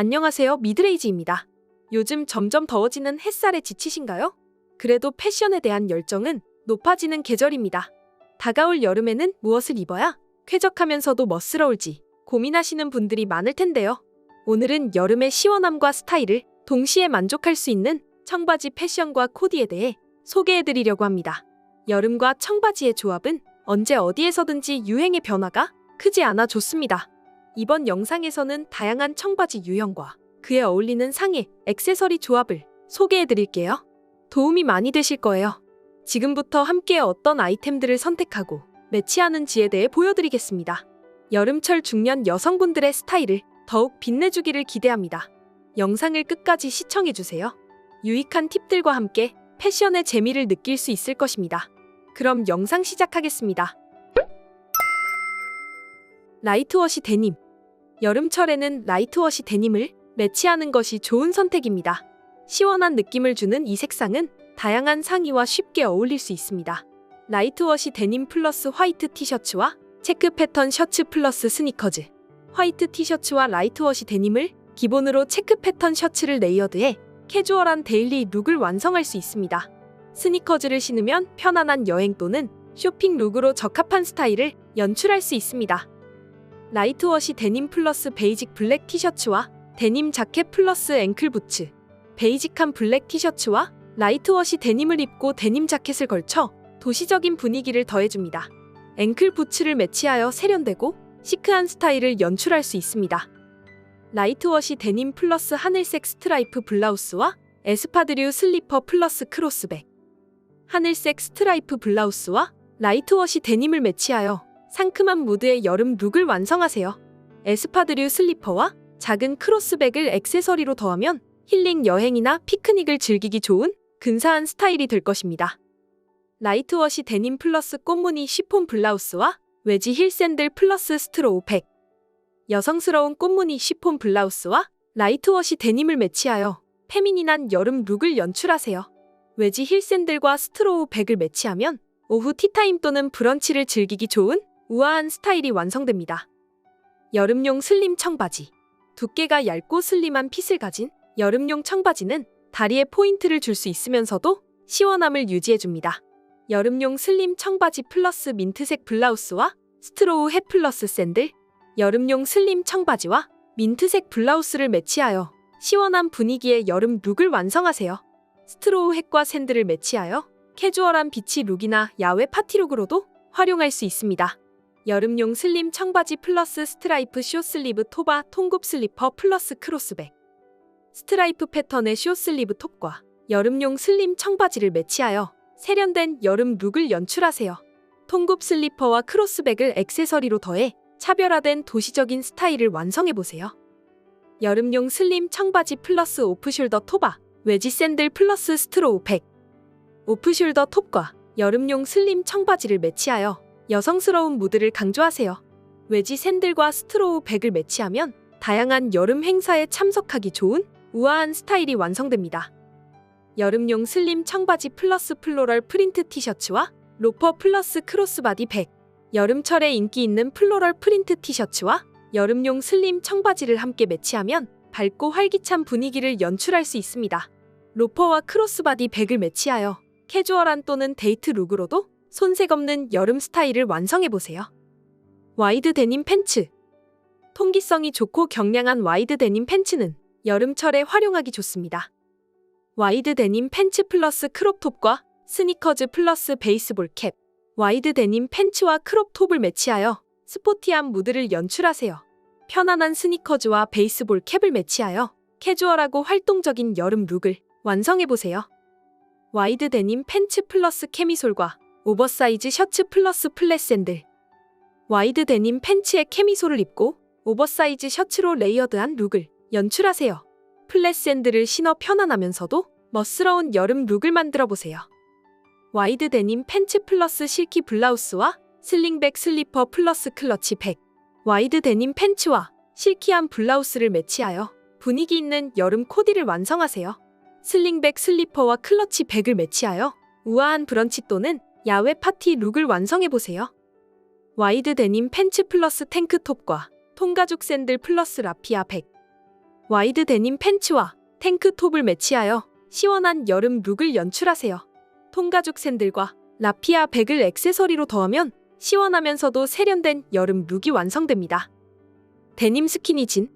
안녕하세요. 미드레이즈입니다. 요즘 점점 더워지는 햇살에 지치신가요? 그래도 패션에 대한 열정은 높아지는 계절입니다. 다가올 여름에는 무엇을 입어야 쾌적하면서도 멋스러울지 고민하시는 분들이 많을 텐데요. 오늘은 여름의 시원함과 스타일을 동시에 만족할 수 있는 청바지 패션과 코디에 대해 소개해드리려고 합니다. 여름과 청바지의 조합은 언제 어디에서든지 유행의 변화가 크지 않아 좋습니다. 이번 영상에서는 다양한 청바지 유형과 그에 어울리는 상의, 액세서리 조합을 소개해 드릴게요. 도움이 많이 되실 거예요. 지금부터 함께 어떤 아이템들을 선택하고 매치하는지에 대해 보여드리겠습니다. 여름철 중년 여성분들의 스타일을 더욱 빛내주기를 기대합니다. 영상을 끝까지 시청해주세요. 유익한 팁들과 함께 패션의 재미를 느낄 수 있을 것입니다. 그럼 영상 시작하겠습니다. 라이트워시 데님 여름철에는 라이트워시 데님을 매치하는 것이 좋은 선택입니다. 시원한 느낌을 주는 이 색상은 다양한 상의와 쉽게 어울릴 수 있습니다. 라이트워시 데님 플러스 화이트 티셔츠와 체크 패턴 셔츠 플러스 스니커즈. 화이트 티셔츠와 라이트워시 데님을 기본으로 체크 패턴 셔츠를 레이어드해 캐주얼한 데일리 룩을 완성할 수 있습니다. 스니커즈를 신으면 편안한 여행 또는 쇼핑 룩으로 적합한 스타일을 연출할 수 있습니다. 라이트워시 데님 플러스 베이직 블랙 티셔츠와 데님 자켓 플러스 앵클 부츠. 베이직한 블랙 티셔츠와 라이트워시 데님을 입고 데님 자켓을 걸쳐 도시적인 분위기를 더해줍니다. 앵클 부츠를 매치하여 세련되고 시크한 스타일을 연출할 수 있습니다. 라이트워시 데님 플러스 하늘색 스트라이프 블라우스와 에스파드류 슬리퍼 플러스 크로스백. 하늘색 스트라이프 블라우스와 라이트워시 데님을 매치하여 상큼한 무드의 여름 룩을 완성하세요. 에스파드류 슬리퍼와 작은 크로스백을 액세서리로 더하면 힐링 여행이나 피크닉을 즐기기 좋은 근사한 스타일이 될 것입니다. 라이트워시 데님 플러스 꽃무늬 시폰 블라우스와 외지 힐 샌들 플러스 스트로우 백. 여성스러운 꽃무늬 시폰 블라우스와 라이트워시 데님을 매치하여 페미닌한 여름 룩을 연출하세요. 외지 힐 샌들과 스트로우 백을 매치하면 오후 티타임 또는 브런치를 즐기기 좋은 우아한 스타일이 완성됩니다. 여름용 슬림 청바지. 두께가 얇고 슬림한 핏을 가진 여름용 청바지는 다리에 포인트를 줄 수 있으면서도 시원함을 유지해줍니다. 여름용 슬림 청바지 플러스 민트색 블라우스와 스트로우 햇 플러스 샌들. 여름용 슬림 청바지와 민트색 블라우스를 매치하여 시원한 분위기의 여름 룩을 완성하세요. 스트로우 햇과 샌들을 매치하여 캐주얼한 비치 룩이나 야외 파티룩으로도 활용할 수 있습니다. 여름용 슬림 청바지 플러스 스트라이프 쇼슬리브 톱과 통굽 슬리퍼 플러스 크로스백. 스트라이프 패턴의 쇼슬리브 톱과 여름용 슬림 청바지를 매치하여 세련된 여름 룩을 연출하세요. 통굽 슬리퍼와 크로스백을 액세서리로 더해 차별화된 도시적인 스타일을 완성해보세요. 여름용 슬림 청바지 플러스 오프숄더 톱과 외지 샌들 플러스 스트로우 백. 오프숄더 톱과 여름용 슬림 청바지를 매치하여 여성스러운 무드를 강조하세요. 외지 샌들과 스트로우 백을 매치하면 다양한 여름 행사에 참석하기 좋은 우아한 스타일이 완성됩니다. 여름용 슬림 청바지 플러스 플로럴 프린트 티셔츠와 로퍼 플러스 크로스바디 백. 여름철에 인기 있는 플로럴 프린트 티셔츠와 여름용 슬림 청바지를 함께 매치하면 밝고 활기찬 분위기를 연출할 수 있습니다. 로퍼와 크로스바디 백을 매치하여 캐주얼한 또는 데이트 룩으로도 손색 없는 여름 스타일을 완성해보세요. 와이드 데님 팬츠. 통기성이 좋고 경량한 와이드 데님 팬츠는 여름철에 활용하기 좋습니다. 와이드 데님 팬츠 플러스 크롭톱과 스니커즈 플러스 베이스볼 캡. 와이드 데님 팬츠와 크롭톱을 매치하여 스포티한 무드를 연출하세요. 편안한 스니커즈와 베이스볼 캡을 매치하여 캐주얼하고 활동적인 여름 룩을 완성해보세요. 와이드 데님 팬츠 플러스 케미솔과 오버사이즈 셔츠 플러스 플랫 샌들. 와이드 데님 팬츠에 케미솔을 입고 오버사이즈 셔츠로 레이어드한 룩을 연출하세요. 플랫 샌들을 신어 편안하면서도 멋스러운 여름 룩을 만들어 보세요. 와이드 데님 팬츠 플러스 실키 블라우스와 슬링백 슬리퍼 플러스 클러치 백. 와이드 데님 팬츠와 실키한 블라우스를 매치하여 분위기 있는 여름 코디를 완성하세요. 슬링백 슬리퍼와 클러치 백을 매치하여 우아한 브런치 또는 야외 파티 룩을 완성해보세요. 와이드 데님 팬츠 플러스 탱크톱과 통가죽 샌들 플러스 라피아 백. 와이드 데님 팬츠와 탱크톱을 매치하여 시원한 여름 룩을 연출하세요. 통가죽 샌들과 라피아 백을 액세서리로 더하면 시원하면서도 세련된 여름 룩이 완성됩니다. 데님 스키니진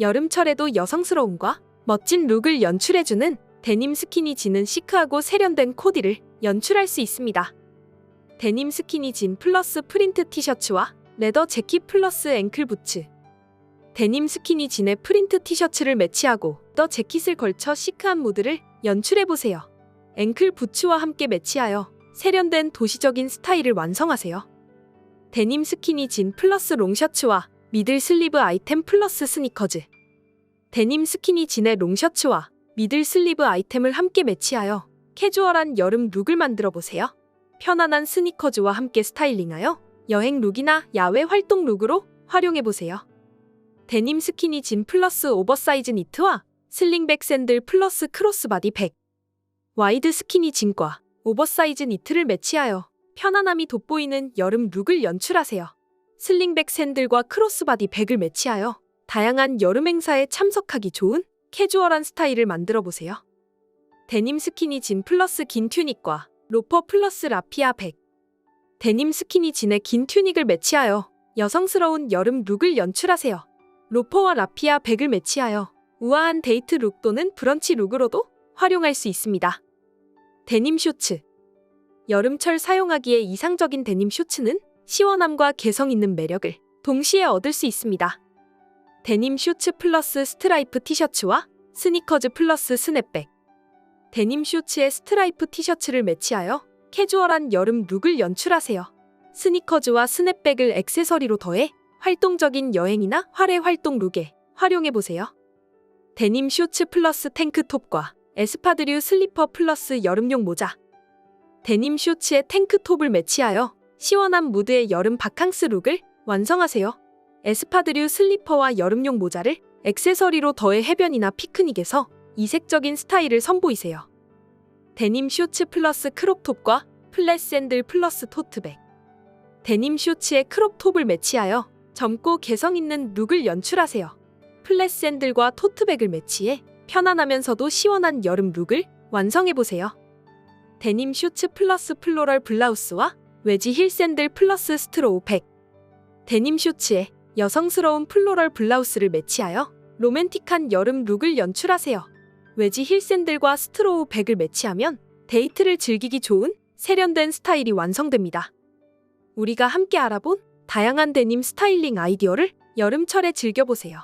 여름철에도 여성스러움과 멋진 룩을 연출해주는 데님 스키니진은 시크하고 세련된 코디를 연출할 수 있습니다. 데님 스키니진 플러스 프린트 티셔츠와 레더 재킷 플러스 앵클 부츠 데님 스키니진의 프린트 티셔츠를 매치하고 더 재킷을 걸쳐 시크한 무드를 연출해보세요. 앵클 부츠와 함께 매치하여 세련된 도시적인 스타일을 완성하세요. 데님 스키니진 플러스 롱셔츠와 미들 슬리브 아이템 플러스 스니커즈 데님 스키니진의 롱셔츠와 미들 슬리브 아이템을 함께 매치하여 캐주얼한 여름 룩을 만들어 보세요. 편안한 스니커즈와 함께 스타일링하여 여행 룩이나 야외 활동 룩으로 활용해 보세요. 데님 스키니 진 플러스 오버사이즈 니트와 슬링백 샌들 플러스 크로스바디 백 와이드 스키니 진과 오버사이즈 니트를 매치하여 편안함이 돋보이는 여름 룩을 연출하세요. 슬링백 샌들과 크로스바디 백을 매치하여 다양한 여름 행사에 참석하기 좋은 캐주얼한 스타일을 만들어 보세요. 데님 스키니 진 플러스 긴 튜닉과 로퍼 플러스 라피아 백 데님 스키니 진의 긴 튜닉을 매치하여 여성스러운 여름 룩을 연출하세요. 로퍼와 라피아 백을 매치하여 우아한 데이트 룩 또는 브런치 룩으로도 활용할 수 있습니다. 데님 쇼츠 여름철 사용하기에 이상적인 데님 쇼츠는 시원함과 개성 있는 매력을 동시에 얻을 수 있습니다. 데님 쇼츠 플러스 스트라이프 티셔츠와 스니커즈 플러스 스냅백 데님 쇼츠에 스트라이프 티셔츠를 매치하여 캐주얼한 여름 룩을 연출하세요. 스니커즈와 스냅백을 액세서리로 더해 활동적인 여행이나 활외 활동 룩에 활용해보세요. 데님 쇼츠 플러스 탱크톱과 에스파드류 슬리퍼 플러스 여름용 모자 데님 쇼츠에 탱크톱을 매치하여 시원한 무드의 여름 바캉스 룩을 완성하세요. 에스파드류 슬리퍼와 여름용 모자를 액세서리로 더해 해변이나 피크닉에서 이색적인 스타일을 선보이세요. 데님 쇼츠 플러스 크롭톱과 플랫 샌들 플러스 토트백 데님 쇼츠에 크롭톱을 매치하여 젊고 개성 있는 룩을 연출하세요. 플랫 샌들과 토트백을 매치해 편안하면서도 시원한 여름 룩을 완성해보세요. 데님 쇼츠 플러스 플로럴 블라우스와 외지 힐 샌들 플러스 스트로우 백 데님 쇼츠에 여성스러운 플로럴 블라우스를 매치하여 로맨틱한 여름 룩을 연출하세요. 외지 힐 샌들과 스트로우 백을 매치하면 데이트를 즐기기 좋은 세련된 스타일이 완성됩니다. 우리가 함께 알아본 다양한 데님 스타일링 아이디어를 여름철에 즐겨보세요.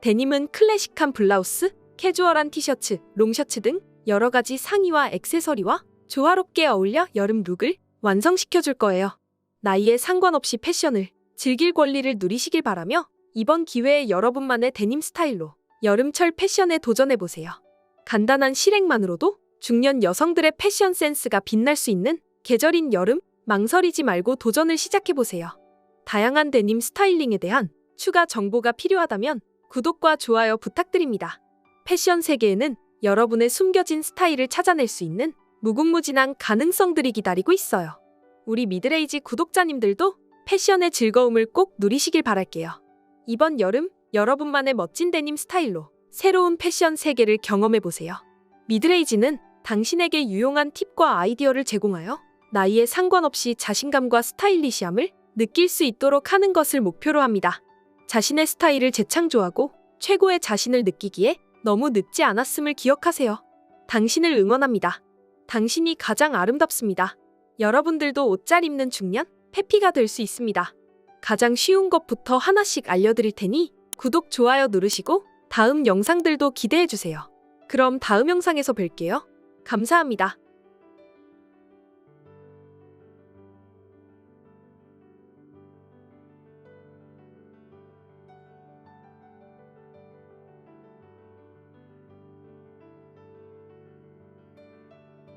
데님은 클래식한 블라우스, 캐주얼한 티셔츠, 롱셔츠 등 여러 가지 상의와 액세서리와 조화롭게 어울려 여름 룩을 완성시켜줄 거예요. 나이에 상관없이 패션을 즐길 권리를 누리시길 바라며 이번 기회에 여러분만의 데님 스타일로 여름철 패션에 도전해보세요. 간단한 실행만으로도 중년 여성들의 패션 센스가 빛날 수 있는 계절인 여름 망설이지 말고 도전을 시작해보세요. 다양한 데님 스타일링에 대한 추가 정보가 필요하다면 구독과 좋아요 부탁드립니다. 패션 세계에는 여러분의 숨겨진 스타일을 찾아낼 수 있는 무궁무진한 가능성들이 기다리고 있어요. 우리 미드레이지 구독자님들도 패션의 즐거움을 꼭 누리시길 바랄게요. 이번 여름 여러분만의 멋진 데님 스타일로 새로운 패션 세계를 경험해보세요. 미드레이지는 당신에게 유용한 팁과 아이디어를 제공하여 나이에 상관없이 자신감과 스타일리시함을 느낄 수 있도록 하는 것을 목표로 합니다. 자신의 스타일을 재창조하고 최고의 자신을 느끼기에 너무 늦지 않았음을 기억하세요. 당신을 응원합니다. 당신이 가장 아름답습니다. 여러분들도 옷 잘 입는 중년 페피가 될 수 있습니다. 가장 쉬운 것부터 하나씩 알려드릴 테니 구독, 좋아요 누르시고 다음 영상들도 기대해주세요. 그럼 다음 영상에서 뵐게요. 감사합니다.